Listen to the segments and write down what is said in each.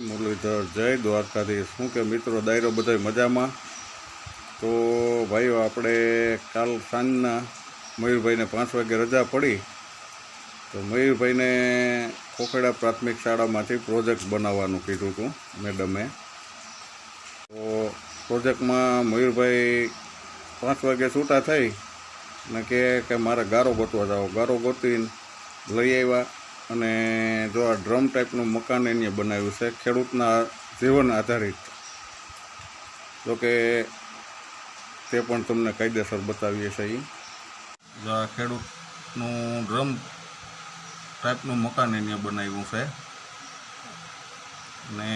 મુરલીધર જય દ્વારકાધીશ. શું કે મિત્રો દાયરો બધા મજામાં? તો ભાઈઓ, આપણે કાલ સાંજના મયુરભાઈને પાંચ વાગે રજા પડી. તો મયુરભાઈને ખોખેડા પ્રાથમિક શાળામાંથી પ્રોજેક્ટ બનાવવાનું કીધું હતું મેડમે. તો પ્રોજેક્ટમાં મયુરભાઈ પાંચ વાગે છૂટા થઈ ને કે મારે ગારો ગોતવા જાઓ ગારો ગોતીને લઈ આવ્યા. અને જો આ ડ્રમ ટાઈપનું મકાન એને બનાવ્યું છે ખેડૂતના જીવન આધારિત. જોકે તે પણ તમને કાયદેસર બતાવીએ છીએ જો આ ખેડૂતનું ડ્રમ ટાઈપનું મકાન એને બનાવ્યું છે. ને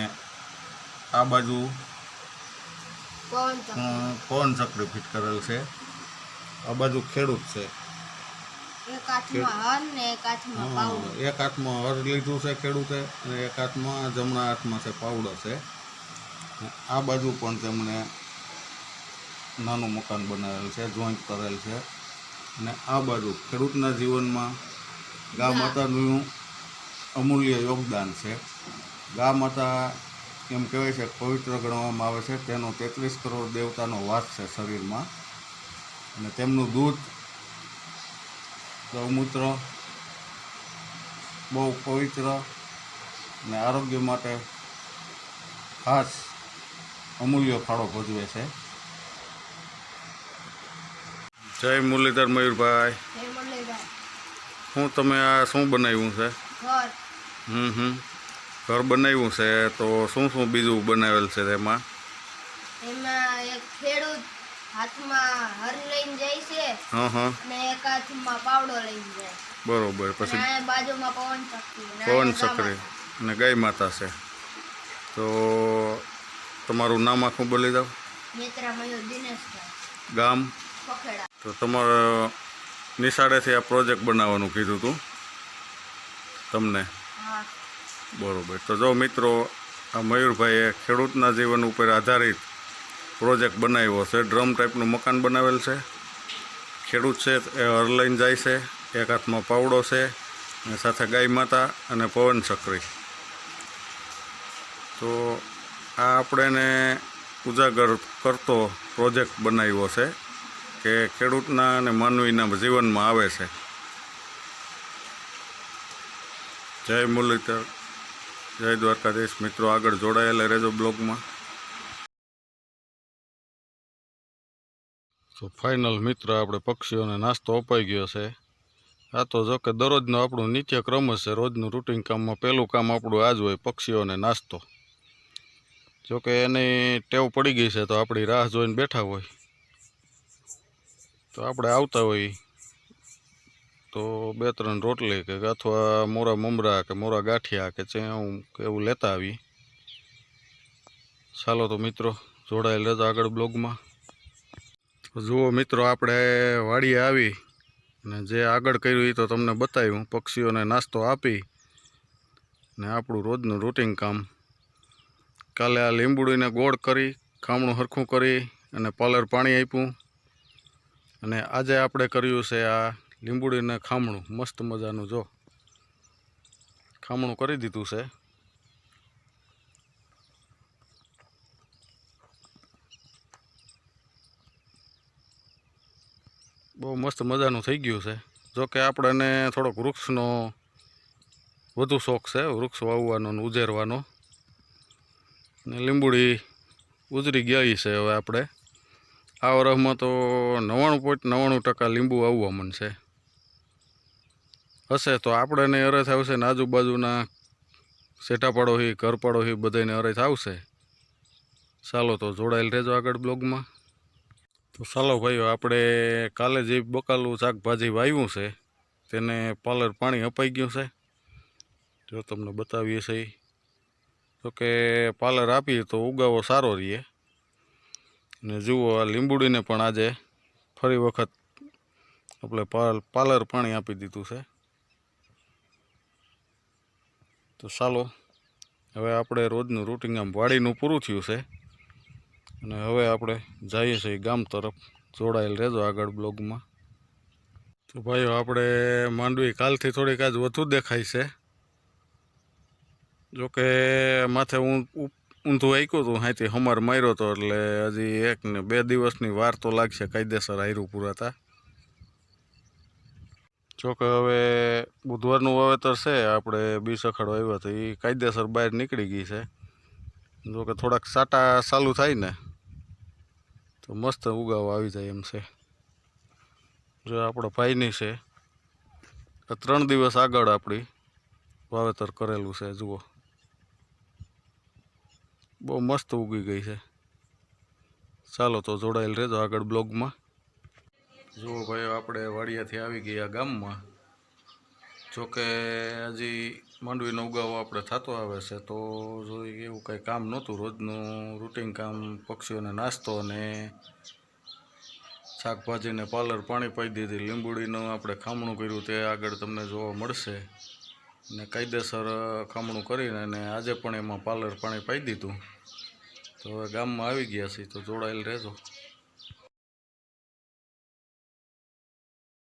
આ બાજુ પવન ચક્રી ફિટ કરેલ છે? આ બાજુ ખેડૂત છે. એક હાથમાં હન ને એક હાથમાં પાવડો એક હાથમાં હર લીધું છે ખેડૂતે અને એક હાથમાં જમણા હાથમાં છે પાવડો છે. આ બાજુ પણ તેમણે નાનું મકાન બનાવેલ છે જોઈન્ટ કરેલ છે. અને આ બાજુ ખેડૂતના જીવનમાં ગા માતાનું અમૂલ્ય યોગદાન છે. ગા માતા એમ કહેવાય છે કે પવિત્ર ગણવામાં આવે છે. તેનો તેત્રીસ કરોડ દેવતાનો વાસ છે શરીરમાં. અને તેમનું દૂધ ગૌમૂત્ર બહુ પવિત્ર અને આરોગ્ય માટે ખાસ અમૂલ્ય ફાળો ભજવે છે. જય મુરલીધર મયુરભાઈ. હું શું તમે આ શું બનાવ્યું છે? હમ હમ. ઘર બનાવ્યું છે તો શું શું બીજું બનાવેલ છે તેમાં એમાં એક ખેડૂત હાથમાં હર લઈને જાય છે હં હં. અને એક હાથમાં પાવડો લઈને જાય. બરોબર પછી આ બાજુમાં પવન ચક્રી અને ગાય માતા છે. તો તમારું નામ આખું બોલી દઉં નેત્રા મયુર દિનેશભાઈ ગામ? પખેડા. તો તમારે નિશાળેથી આ પ્રોજેક્ટ બનાવવાનું કીધું હતું તમને? બરોબર. તો જો મિત્રો આ મયુરભાઈએ ખેડૂતના જીવન ઉપર આધારિત પ્રોજેક્ટ બનાવ્યો છે. ડ્રમ ટાઈપનું મકાન બનાવેલ છે. ખેડૂત છે, એ હર લઈને જાય છે. એક હાથમાં પાવડો છે અને સાથે ગાય માતા અને પવન ચક્રી. તો આ આપણે એને ઉજાગર કરતો પ્રોજેક્ટ બનાવ્યો છે કે ખેડૂતના અને માનવીના જીવનમાં આવે છે. જય મુરલીધર. જય દ્વારકાધીશ. મિત્રો આગળ જોડાયેલા રહેજો બ્લોગમાં. તો ફાઇનલ મિત્ર આપણે પક્ષીઓને નાસ્તો અપાઈ ગયો છે. આ તો જો કે દરરોજનો આપણું નિત્યક્રમ છે, રોજનું રૂટિન કામમાં પહેલું કામ આપણું આ જ હોય પક્ષીઓને નાસ્તો. જો કે એની ટેવ પડી ગઈ છે તો આપણી રાહ જોઈને બેઠા હોય. તો આપણે આવતા હોય તો બે ત્રણ રોટલી કે અથવા મોરા મમરા કે મોરા ગાંઠિયા કે ચેવું કે એવું લેતા આવી ચાલો તો મિત્રો, જોડાયેલ રહેજો આગળ બ્લોગમાં. જુઓ મિત્રો, આપણે વાડીએ આવી ને જે આગળ કર્યું એ તો તમને બતાવ્યું. પક્ષીઓને નાસ્તો આપી ને આપણું રોજનું રૂટિન કામ. કાલે આ લીંબુડીને ગોળ કરી, ખામણું હરખું કરી અને પાલર પાણી આપ્યું. અને આજે આપણે કર્યું છે આ લીંબુડીને ખામણું. મસ્ત મજાનું, જો. ખામણું કરી દીધું છે. બહુ મસ્ત મજાનું થઈ ગયું છે. જોકે આપણને થોડોક વૃક્ષનો વધુ શોખ છે, વૃક્ષ વાવવાનો ને ઉજેરવાનો. ને લીંબુડી ઉજરી ગઈ છે હવે આપણે. આ વરસમાં તો નવ્વાણું પોઈન્ટ નવ્વાણું ટકા લીંબુ આવવા મનશે હશે તો આપણને અરથ આવશે ને આજુબાજુના સેટા પાડોશી ઘર પાડોશી બધાને અરથ આવશે. ચાલો તો જોડાયેલ રહેજો આગળ બ્લોગમાં. તો ચાલો ભાઈઓ, આપણે કાલે જે બકાલું શાકભાજી વાવ્યું છે, તેને પાલર પાણી અપાઈ ગયું છે. જો તમને બતાવીએ છીએ તો કે પાલર આપીએ તો ઉગાવો સારો રહીએ ને જુઓ, આ લીંબુડીને પણ આજે ફરી વખત આપણે પાલ પાલર પાણી આપી દીધું છે. તો ચાલો હવે આપણે રોજનું રૂટિન આમ વાડીનું પૂરું થયું છે. અને હવે આપણે જઈએ છીએ ગામ તરફ, જોડાયેલ રહેજો આગળ બ્લોગમાં. તો ભાઈઓ, આપણે માંડવી કાલથી થોડીક આજ વધુ દેખાય છે. જોકે માથે હું ઊંધું આંક્યું હતું હાથી હમર માર્યો હતો એટલે હજી એક ને બે દિવસની વાર તો લાગશે, કાયદેસર હાર્યું પૂરાતા જોકે હવે બુધવારનું વાવેતર છે, આપણે બી સખડો આવ્યો તો એ કાયદેસર બહાર નીકળી ગઈ છે. જોકે થોડાક સાટા ચાલુ થાય ને તો મસ્ત ઉગાવવા આવી જાય એમ છે. જો આપણો ભાઈની છે ત્રણ દિવસ આગળ આપણી વાવેતર કરેલું છે, જુઓ. બહુ મસ્ત ઉગી ગઈ છે. ચાલો તો જોડાયેલ રહેજો આગળ બ્લોગમાં. જુઓ ભાઈ આપણે વાડિયાથી આવી ગયા ગામમાં. જોકે હજી માંડવીનો ઉગાવો આપણે થતો આવે છે, તો જો એવું કંઈ કામ નહોતું. રોજનું રૂટિન કામ, પક્ષીઓને નાસ્તો અને શાકભાજીને પાલર પાણી પાઈ દીધી. લીંબુડીનું આપણે ખામણું કર્યું, તે આગળ તમને જોવા મળશે. ને કાયદેસર ખામણું કરીને અને આજે પણ એમાં પાલર પાણી પાઈ દીધું. તો હવે ગામમાં આવી ગયા છીએ, તો જોડાયેલ રહેજો.